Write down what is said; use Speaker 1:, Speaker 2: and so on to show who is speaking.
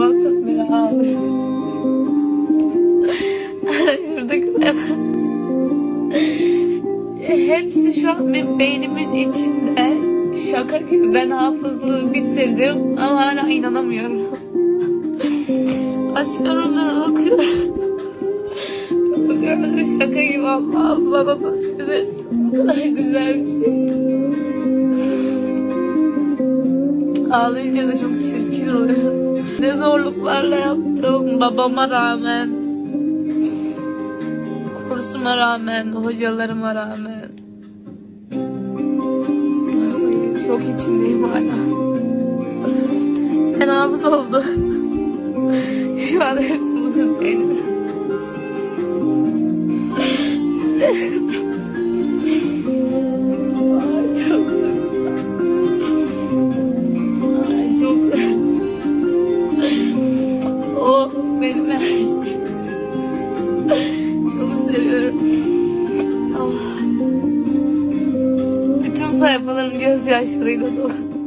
Speaker 1: Sabahtan beri ağlıyorum. Şuradaki sayfa. Hepsi şu an benim beynimin içinde. Şaka gibi ben hafızlığı bitirdim ama hala inanamıyorum. Açıyorum ve bakıyorum. Bakıyorum şaka gibi Allah'ım bana nasip et. Ne kadar güzel bir şey. Ağlayınca da çok çirkin oluyorum. Ne zorluklarla yaptım babama rağmen. Kursuma rağmen, hocalarıma rağmen. Çok içindeyim hala. Ben hafız oldu. Şu an hepsi uzun benim her. Çok seviyorum. Ah. Bütün sayfalarım gözyaşlarıyla dolu.